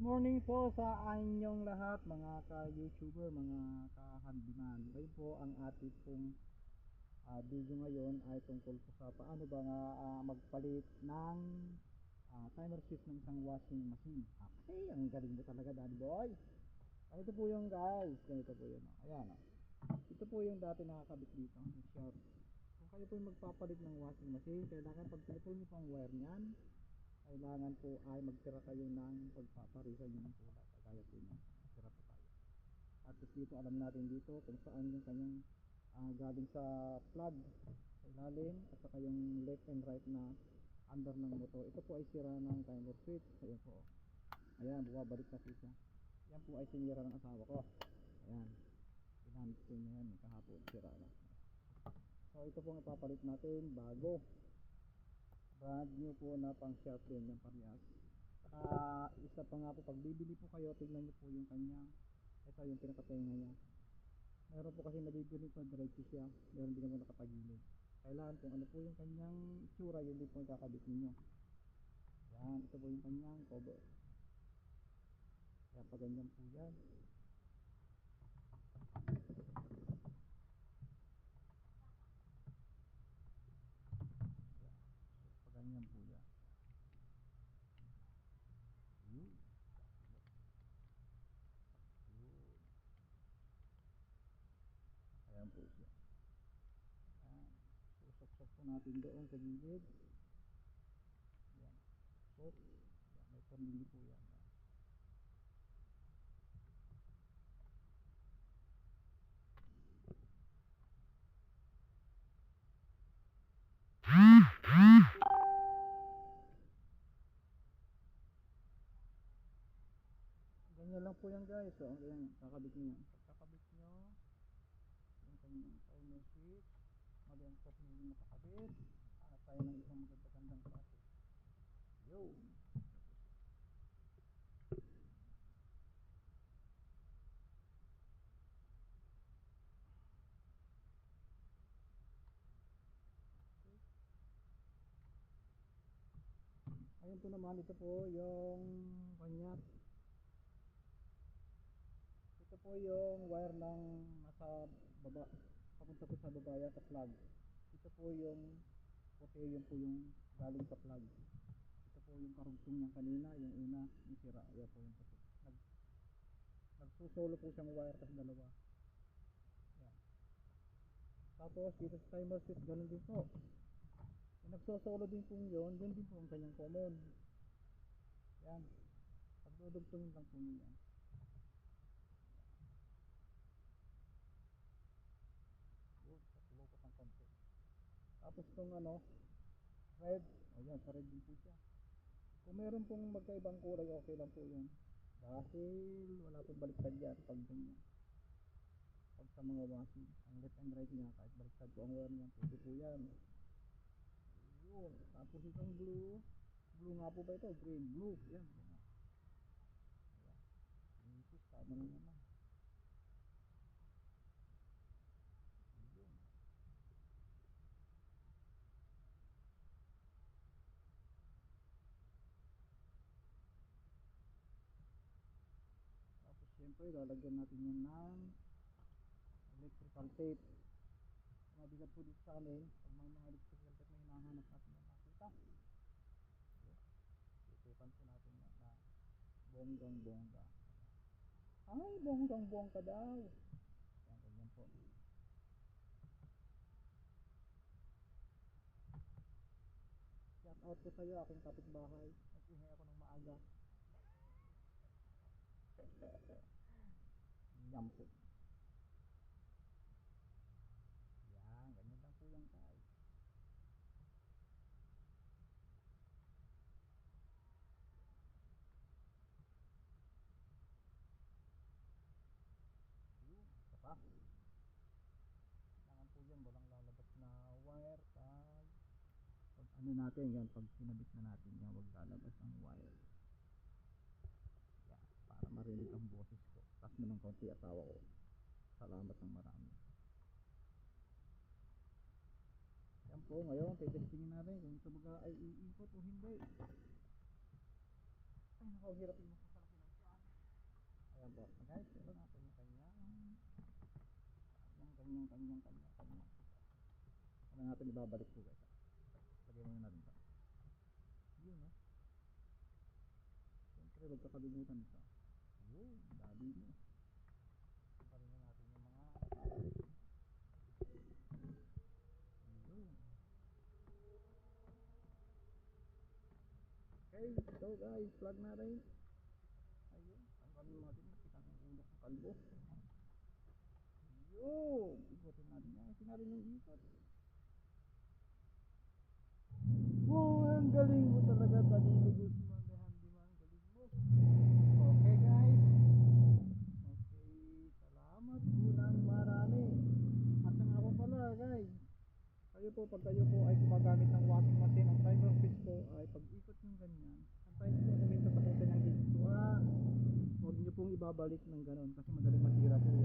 morning po sa inyong lahat mga ka-YouTuber, mga ka-handyman. Ngayon po ang ating pong ah, video ngayon ay tungkol po sa paano ba nga ah, magpalit ng ah, timer switch ng isang washing machine. Okay, ang galing mo talaga daddy boy. Ganito po yung guys, ganito po yun. oh. Ayan oh. Ito po yung dati nakakabit dito, yung. Kung kayo po yung magpapalit ng washing machine, kailangan pag pinutol niyo po ang wire niyan, kailangan po ay magtira kayo ng pagpaparisan nyo ng kulay. Kagaya po nyo. Tira po tayo. At dito alam natin dito kung saan yung kanyang ah, galing sa plug sa ilalim at saka yung left and right na under ng motor. Ito po ay sira ng timer switch. Ayan po. Ayan, bumabalik na po siya. Yan po ay sinira ng asawa ko. Ayan. Ginamit ko niya yan. Kahapon, sira na. So ito po ang ipapalit natin bago brand new po na pang shelf din yung parehas. Ah, isa pa nga po pag bibili po kayo, tingnan niyo po yung kanyang ito yung pinakatenga niya. Meron po kasi nabibili po diretso siya, meron din naman nakapagilid. Kailangan kung ano po yung kanyang itsura, yun din po kakabit ninyo. Yan, ito po yung kanyang cover. Kaya Pag ganyan po yan. Yun. Yun. Ayan po siya. Ayan. Susok-sok po natin doon sa gilid. Yan. Sok. Yan. May tornilyo po yan. Yan. Ganyan lang po yan guys. So, ayan, kakabit nyo. Pagkakabit nyo, yung kanyang timer switch, mali ang nyo yung nakakabit. Hanap tayo ng isang magandang klase. Yo! Ayun po naman, ito po yung kanya ito po yung wire ng nasa baba, papunta po sa baba yan sa plug. Ito po yung puti, yun po yung galing sa plug. Ito po yung karugtong niya kanina, yung una, yung sira. Yan po yung puti. Nag, nagsusolo po siyang wire kasi dalawa. Yan. Tapos dito sa timer switch, ganun din po. Yung nagsosolo din po yun, yun din po ang kanyang common. Yan. Pagdudugtongin lang po niya yan. Yun, patulokot ng konti. Tapos itong ano, red, ayan, sa red din po siya. Kung meron pong magkaibang kulay, okay lang po yun. Dahil wala pong baliktad yan pag ganyan. Pag sa mga washing, ang left and right niya, kahit baliktad po ang wire niya, pwede po yan. Yun, tapos itong blue, blue nga po ba ito? Green, blue, yan. yan. Ayan. Isis, tama na naman. Yun. Syempre lalagyan natin yan ng electrical tape. Mabigat po dito sa amin, pag may mga electrical tape na hinahanap natin na makita. Titipan po natin yan na bonggang bongga. Ay, bonggang bongga daw. Yan, ganyan po. Shout out ko sa'yo, aking kapitbahay. Nag-ingay ako ng maaga. Yan po. Yan, ganyan lang po yan guys. Yun, isa pa. Kailangan po yan, walang lalabas na wire tag. Pag ano natin yan, pag sinabit na natin yan, wag lalabas ang wire. Yan, para marinig ang mo ng konti asawa ko. Salamat ng marami. Yan po, ngayon, testingin natin kung ito baga ay iikot o hindi. Ay, nako, hirap yung masasalaki ng ginagawa pa guys pero natin yung kanyang kanyang kanyang kanyang kanyang. Kanyang ano natin ibabalik po guys? Lagay muna natin pa yun no? Siyempre huwag kakalimutan pa yun dali mo Parin na natin yung mga yun Okay, so guys, plug natin. Ayun, tanggalin natin yung kita ng ulo ng kalbo. Yun, ikutin natin yan. Sinarin yung ikot. Wow, ang galing mo talaga, Danilo Guzman. The handyman, galing mo. Okay guys. Okay, salamat po ng marami. At nga po pala guys, kayo po, pag kayo po ay gumagamit ng washing machine, ang timer switch po ay pag-ikot yung ganyan, antayin po tatakutin ng ganon kasi madaling masira po.